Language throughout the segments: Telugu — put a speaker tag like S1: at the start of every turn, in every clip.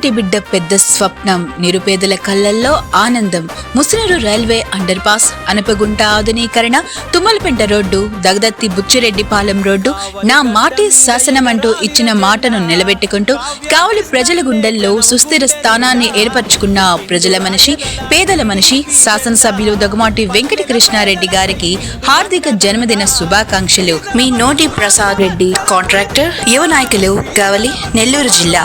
S1: ఇంటి బిడ్డ పెద్ద స్వప్నం? నిరుపేదల కళ్ళల్లో ఆనందం. Musinuru railway underpass Anapagunta ఆధునీకరణ తుమ్మలపెంట రోడ్డు దగదత్తి బుచ్చిరెడ్డిపాలెం రోడ్డు నా మాటి శాసనం అంటూ ఇచ్చిన మాటను నిలబెట్టుకుంటూ కావలి ప్రజల గుండెల్లో సుస్థిర స్థానాన్ని ఏర్పరచుకున్న ప్రజల మనిషి పేదల మనిషి శాసనసభ్యులు దగుమాటి వెంకట కృష్ణారెడ్డి గారికి హార్దిక జన్మదిన శుభాకాంక్షలు. మీ నోటి ప్రసాద్ రెడ్డి కాంట్రాక్టర్ యువ నాయకులు కావలి నెల్లూరు జిల్లా.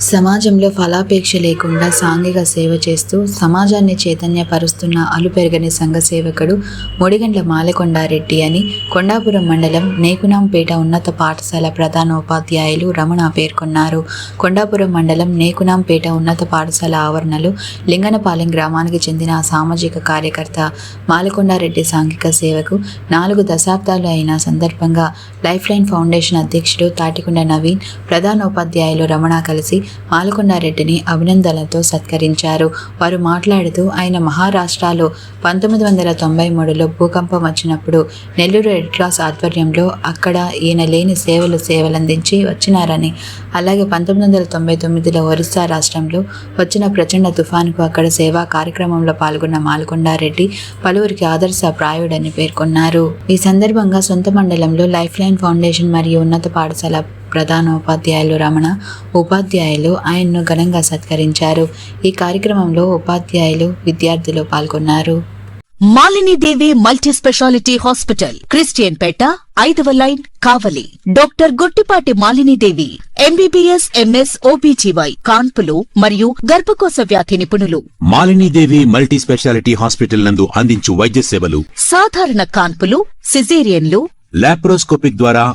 S2: సమాజంలో ఫలాపేక్ష లేకుండా సాంఘిక సేవ చేస్తూ సమాజాన్ని చైతన్యపరుస్తున్న అలుపెరగని సంఘ సేవకుడు మొడిగండ్ల మాలకొండారెడ్డి అని కొండాపురం మండలం నేకునాంపేట ఉన్నత పాఠశాల ప్రధానోపాధ్యాయులు రమణ పేర్కొన్నారు. కొండాపురం మండలం నేకునాంపేట ఉన్నత పాఠశాల ఆవరణలో లింగనపాలెం గ్రామానికి చెందిన సామాజిక కార్యకర్త మాలకొండారెడ్డి సాంఘిక సేవకు నాలుగు దశాబ్దాలు అయిన సందర్భంగా లైఫ్ లైన్ ఫౌండేషన్ అధ్యక్షుడు తాటికొండ నవీన్ ప్రధానోపాధ్యాయులు రమణ కలిసి మాలకొండారెడ్డిని అభినందనలతో సత్కరించారు. వారు మాట్లాడుతూ ఆయన మహారాష్ట్రలో పంతొమ్మిది వందల తొంభై మూడులో భూకంపం వచ్చినప్పుడు నెల్లూరు రెడ్ క్రాస్ ఆధ్వర్యంలో అక్కడ ఈయన లేని సేవలు సేవలందించి వచ్చినారని అలాగే పంతొమ్మిది వందల తొంభై తొమ్మిదిలో ఒరిస్సా రాష్ట్రంలో వచ్చిన ప్రచండ తుఫాన్కు అక్కడ సేవా కార్యక్రమంలో పాల్గొన్న మాలకొండారెడ్డి పలువురికి ఆదర్శ ప్రాయుడని పేర్కొన్నారు. ఈ సందర్భంగా సొంత మండలంలో లైఫ్ లైన్ ఫౌండేషన్ మరియు ఉన్నత పాఠశాల ప్రధానోపాధ్యాయులు రమణ ఉపాధ్యాయులు ఆయన్ను ఘనంగా సత్కరించారు. ఈ కార్యక్రమంలో ఉపాధ్యాయులు విద్యార్థులు పాల్గొన్నారు.
S3: Malinidevi multi speciality hospital Christian పేట ఐదవ line Kavali. Doctor Guttipati Malinidevi MBBS MS OBGY కాన్పులు మరియు గర్భకోశ వ్యాధి నిపుణులు.
S4: మాలినీదేవి మల్టీ స్పెషాలిటీ హాస్పిటల్ నందు అందించు వైద్య సేవలు
S3: సాధారణ కాన్పులు సిజేరియన్లు.
S4: లాప్రోస్కోపిక్ ద్వారా